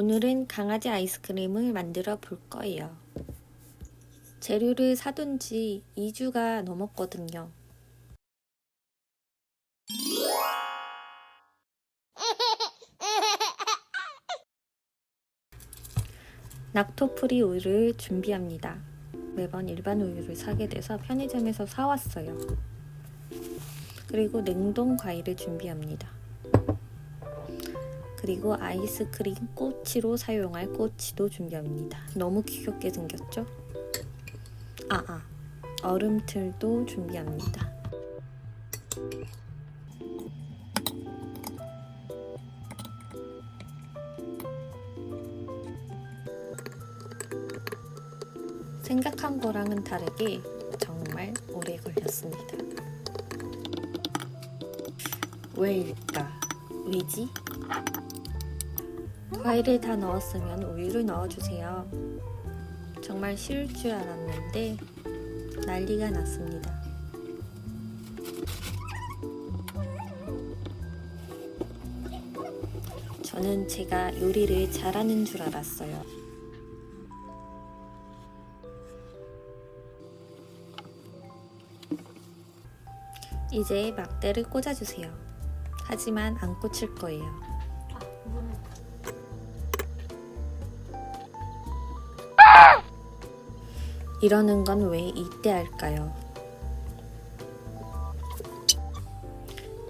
오늘은 강아지 아이스크림을 만들어 볼 거예요. 재료를 사둔 지 2주가 넘었거든요. 락토프리 우유를 준비합니다. 매번 일반 우유를 사게 돼서 편의점에서 사왔어요. 그리고 냉동 과일을 준비합니다. 그리고 아이스크림 꼬치로 사용할 꼬치도 준비합니다. 너무 귀엽게 생겼죠? 아, 아. 얼음틀도 준비합니다. 생각한 거랑은 다르게 정말 오래 걸렸습니다. 왜일까? 왜지? 과일을 다 넣었으면 우유를 넣어주세요. 정말 쉬울 줄 알았는데 난리가 났습니다. 저는 제가 요리를 잘하는 줄 알았어요. 이제 막대를 꽂아주세요. 하지만 안 꽂힐 거예요. 이러는 건 왜 이때 할까요?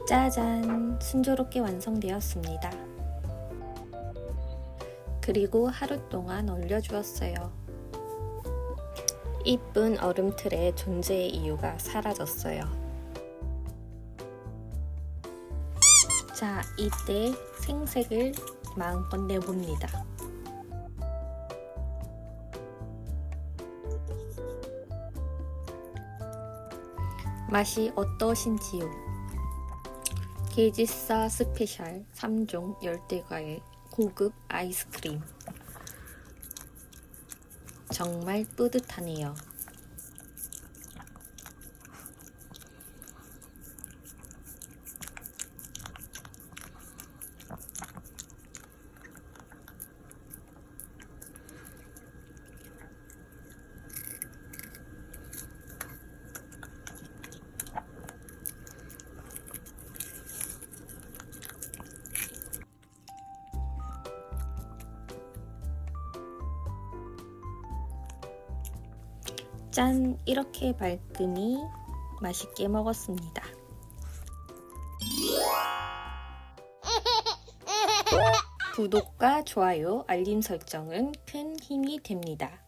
짜잔! 순조롭게 완성되었습니다. 그리고 하루 동안 얼려주었어요. 이쁜 얼음틀의 존재의 이유가 사라졌어요. 자, 이때 생색을 마음껏 내봅니다. 맛이 어떠신지요? 게지사 스페셜 3종 열대과일 고급 아이스크림 정말 뿌듯하네요. 짠! 이렇게 말끔히 맛있게 먹었습니다. 구독과 좋아요, 알림 설정은 큰 힘이 됩니다.